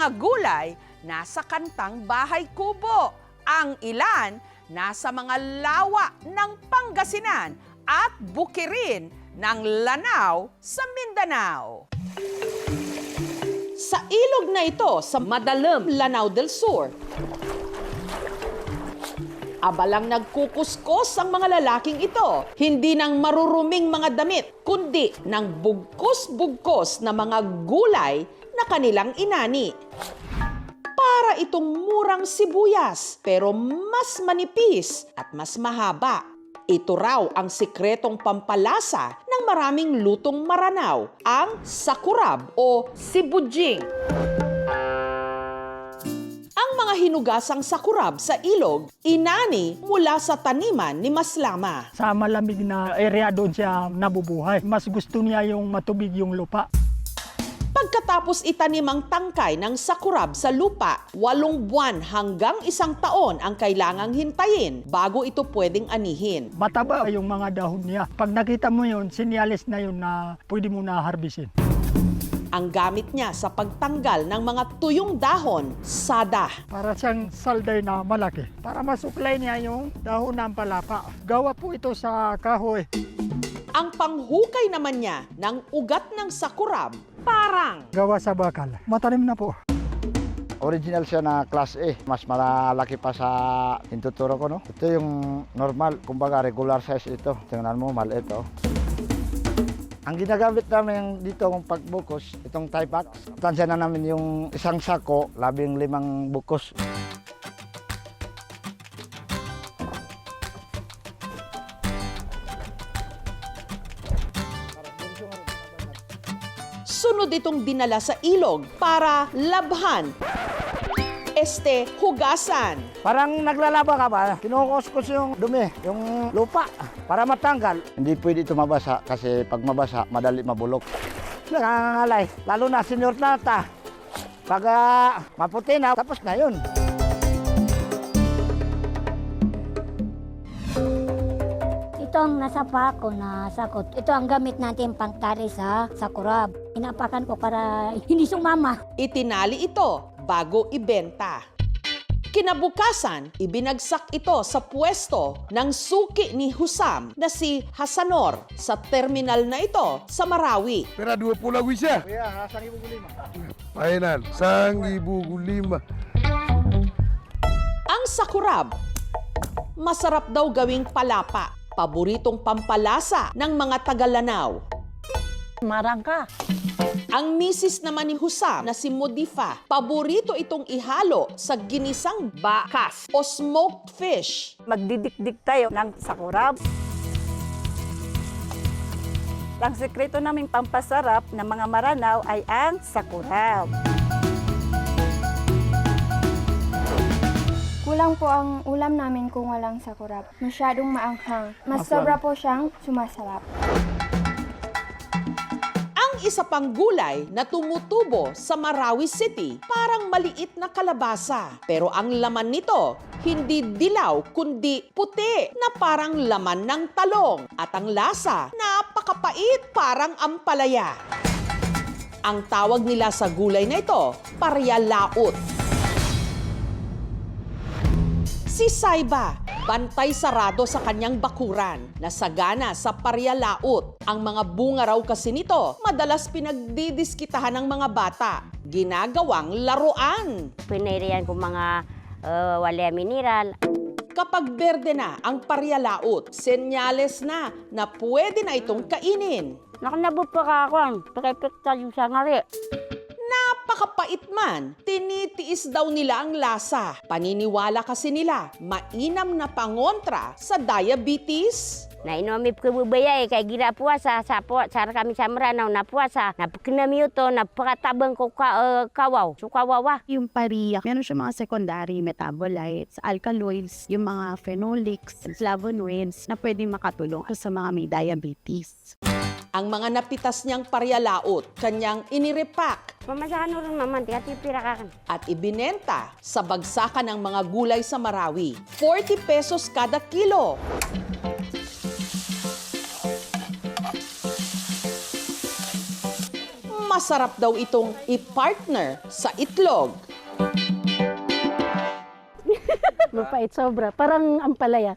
mga gulay nasa kantang bahay kubo. Ang ilan nasa mga lawa ng Pangasinan at bukirin ng Lanao sa Mindanao. Sa ilog na ito sa Madalam, Lanao del Sur, Abalang nagkukuskos ang mga lalaking ito. Hindi ng maruruming mga damit, kundi ng bugkos-bugkos na mga gulay na kanilang inani. Para itong murang sibuyas, pero mas manipis at mas mahaba. Ito raw ang sikretong pampalasa ng maraming lutong maranaw, ang sakurab o sibujing. Ang mga hinugasang sakurab sa ilog, inani mula sa taniman ni Maslama. Sa malamig na area doon siya nabubuhay. Mas gusto niya yung matubig yung lupa. Pagkatapos itanim ang tangkay ng sakurab sa lupa, walong buwan hanggang isang taon ang kailangang hintayin bago ito pwedeng anihin. Mataba yung mga dahon niya. Pag nakita mo yun, sinyalis na yun na pwede mo na harbisin. Ang gamit niya sa pagtanggal ng mga tuyong dahon, sada. Para siyang salday na malaki. Para masuklay niya yung dahon ng palapa. Gawa po ito sa kahoy. Ang panghukay naman niya ng ugat ng sakurab, parang Gawa sa bakal. Matalim na po. Original siya na class A. Mas malaki pa sa intuturo ko, no? Ito yung normal, kumbaga regular size ito. Tingnan mo, maliit, oh. Ang ginagamit namin dito kung pagbukos, itong tie box. Tansya na namin yung isang sako, labing limang bukos. Sunod itong dinala sa ilog para labhan. Este, hugasan. Parang naglalaba ka ba? Kinukuskus yung dumi, yung lupa, para matanggal. Hindi pwede ito mabasa kasi pag mabasa, madali mabulok. Nangangalay, lalo na senior na ta. Pag ah, maputi na, tapos na yun. Ito ang nasa pako na sakot. Ito ang gamit natin pangtali sa sakurab. Inapakan ko para hindi sumama. Itinali ito bago ibenta. Kinabukasan, ibinagsak ito sa pwesto ng suki ni Husam na si Hasanor sa terminal na ito sa Marawi. Pera 20 wisa. Kuya, asang ibu lima. Mainan, sang ibu lima. Ang sakurab, masarap daw gawing palapa, paboritong pampalasa ng mga taga-Lanao. Marang ka. Ang misis naman ni Husam na si Modifa, paborito itong ihalo sa ginisang bakas o smoked fish. magdidikdik tayo ng sakurab. Ang sekreto naming pampasarap ng mga maranaw ay ang sakurab. Kulang po ang ulam namin kung walang sakurap. Masyadong maanghang. Mas sobra po siyang sumasarap. Ang isa pang gulay na tumutubo sa Marawi City, parang maliit na kalabasa. Pero ang laman nito, hindi dilaw kundi puti na parang laman ng talong. At ang lasa, napakapait parang ampalaya. Ang tawag nila sa gulay na ito, paryalaot. Si Saiba, bantay sarado sa kanyang bakuran na sagana sa paryalaot. Ang mga bunga raw kasi nito, madalas pinagdidiskitahan ng mga bata. Ginagawang laruan. Pinirian ko mga uh, wala mineral. Kapag berde na ang paryalaot, senyales na na pwede na itong kainin. Nakanabot pa ka ako ang pakipikta yung sa ngari. Napakapait man, tinitiis daw nila ang lasa. Paniniwala kasi nila, mainam na pangontra sa diabetes. Na inomip ko bubaya eh, kay gira puasa sa puasa kami sa maranaw na puasa. Napakinami ito, napakatabang ko ka, uh, kawaw. Sukawawa. yung pariyak, meron siya mga secondary metabolites, alkaloids, yung mga phenolics, flavonoids na pwedeng makatulong sa mga may diabetes. Ang mga napitas niyang paryalaot, kanyang inirepack Pamasano rin maman, tiga tipira ka kan. at ibinenta sa bagsakan ng mga gulay sa Marawi. 40 pesos kada kilo. Masarap daw itong i-partner sa itlog. Mapait sobra. Parang ampalaya.